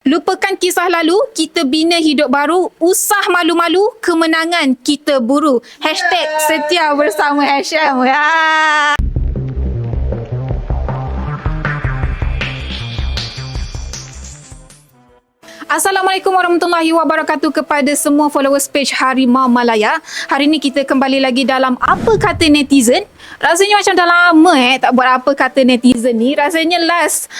Lupakan kisah lalu, kita bina hidup baru, usah malu-malu, kemenangan kita buru. Hashtag setia bersama HM. Ya. Assalamualaikum warahmatullahi wabarakatuh kepada semua followers page Harimau Malaya. Hari ini kita kembali lagi dalam Apa Kata Netizen. Rasanya macam dah lama eh tak buat apa kata netizen ni. Rasanya last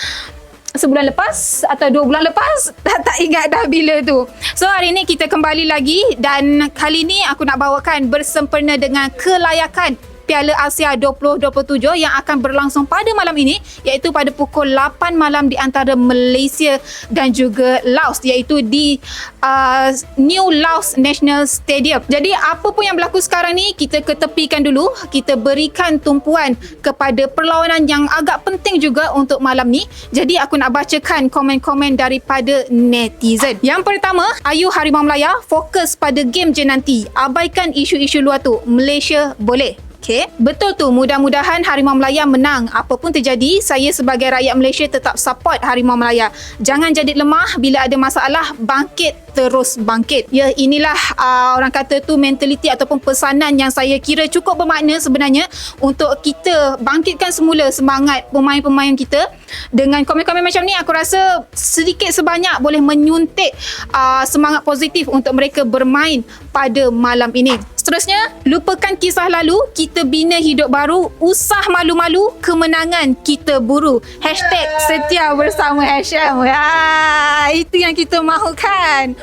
sebulan lepas atau dua bulan lepas tak, tak ingat dah bila tu. So hari ni kita kembali lagi dan kali ni aku nak bawakan bersempena dengan kelayakan Piala Asia 2027 yang akan berlangsung pada malam ini iaitu pada pukul 8 malam di antara Malaysia dan juga Laos iaitu di uh, New Laos National Stadium. Jadi apa pun yang berlaku sekarang ni kita ketepikan dulu, kita berikan tumpuan kepada perlawanan yang agak penting juga untuk malam ni. Jadi aku nak bacakan komen-komen daripada netizen. Yang pertama, Ayu Harimau Melaya fokus pada game je nanti. Abaikan isu-isu luar tu. Malaysia boleh. Okey, betul tu. Mudah-mudahan Harimau Melaya menang. Apa pun terjadi, saya sebagai rakyat Malaysia tetap support Harimau Melaya. Jangan jadi lemah bila ada masalah, bangkit terus bangkit. Ya, inilah uh, orang kata tu mentaliti ataupun pesanan yang saya kira cukup bermakna sebenarnya untuk kita bangkitkan semula semangat pemain-pemain kita. Dengan komen-komen macam ni, aku rasa sedikit sebanyak boleh menyuntik uh, semangat positif untuk mereka bermain pada malam ini. Seterusnya, lupakan kisah lalu, kita bina hidup baru, usah malu-malu, kemenangan kita buru. Hashtag setia bersama HM. Ya, itu yang kita mahukan.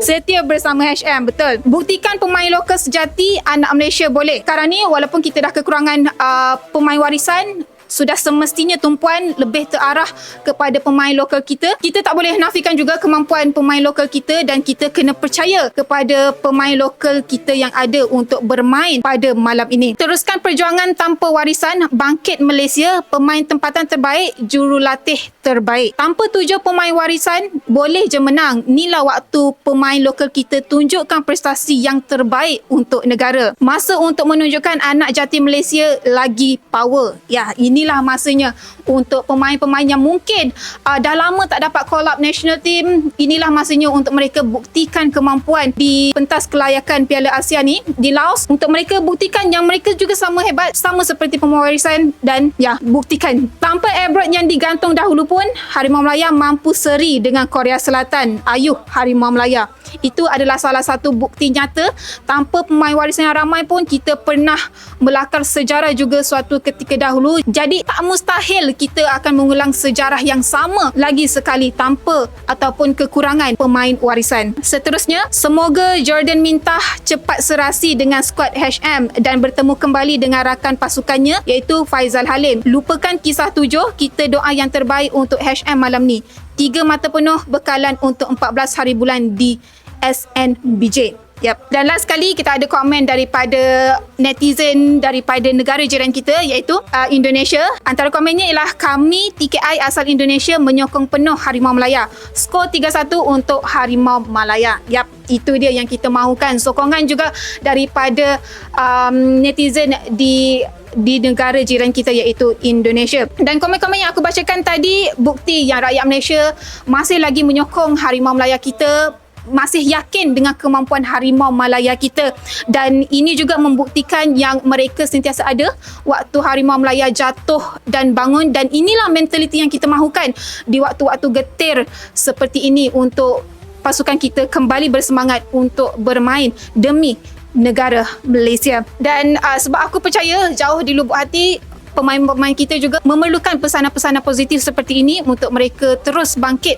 Setia bersama HM, betul. Buktikan pemain lokal sejati, anak Malaysia boleh. Sekarang ni, walaupun kita dah kekurangan uh, pemain warisan, sudah semestinya tumpuan lebih terarah kepada pemain lokal kita. Kita tak boleh nafikan juga kemampuan pemain lokal kita dan kita kena percaya kepada pemain lokal kita yang ada untuk bermain pada malam ini. Teruskan perjuangan tanpa warisan, bangkit Malaysia, pemain tempatan terbaik, jurulatih terbaik. Tanpa tujuh pemain warisan, boleh je menang. Inilah waktu pemain lokal kita tunjukkan prestasi yang terbaik untuk negara. Masa untuk menunjukkan anak jati Malaysia lagi power. Ya, ini inilah masanya untuk pemain-pemain yang mungkin uh, dah lama tak dapat call up national team inilah masanya untuk mereka buktikan kemampuan di pentas kelayakan Piala Asia ni di Laos. Untuk mereka buktikan yang mereka juga sama hebat sama seperti pemain warisan dan ya buktikan. Tanpa airbroad yang digantung dahulu pun Harimau Melaya mampu seri dengan Korea Selatan. Ayuh Harimau Melaya. Itu adalah salah satu bukti nyata. Tanpa pemain warisan yang ramai pun kita pernah melakar sejarah juga suatu ketika dahulu. Jadi tak mustahil kita akan mengulang sejarah yang sama lagi sekali tanpa ataupun kekurangan pemain warisan. Seterusnya semoga Jordan Mintah cepat serasi dengan skuad HM dan bertemu kembali dengan rakan pasukannya iaitu Faizal Halim. Lupakan kisah tujuh kita doa yang terbaik untuk HM malam ni. Tiga mata penuh bekalan untuk 14 hari bulan di SNBJ. Yep. Dan last sekali kita ada komen daripada netizen daripada negara jiran kita iaitu uh, Indonesia. Antara komennya ialah kami TKI asal Indonesia menyokong penuh Harimau Malaya. Skor 3-1 untuk Harimau Malaya. Yap, itu dia yang kita mahukan. Sokongan juga daripada um, netizen di di negara jiran kita iaitu Indonesia. Dan komen-komen yang aku bacakan tadi bukti yang rakyat Malaysia masih lagi menyokong Harimau Malaya kita masih yakin dengan kemampuan harimau Malaya kita. Dan ini juga membuktikan yang mereka sentiasa ada. Waktu harimau Malaya jatuh dan bangun. Dan inilah mentaliti yang kita mahukan di waktu-waktu getir seperti ini untuk pasukan kita kembali bersemangat untuk bermain demi negara Malaysia. Dan uh, sebab aku percaya jauh di lubuk hati pemain-pemain kita juga memerlukan pesanan-pesanan positif seperti ini untuk mereka terus bangkit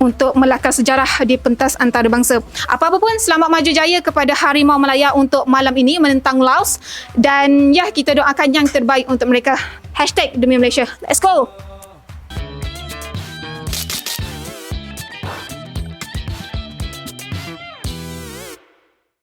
untuk melakar sejarah di pentas antarabangsa. Apa-apa pun selamat maju jaya kepada Harimau Melaya untuk malam ini menentang Laos dan ya kita doakan yang terbaik untuk mereka. Hashtag demi Malaysia. Let's go!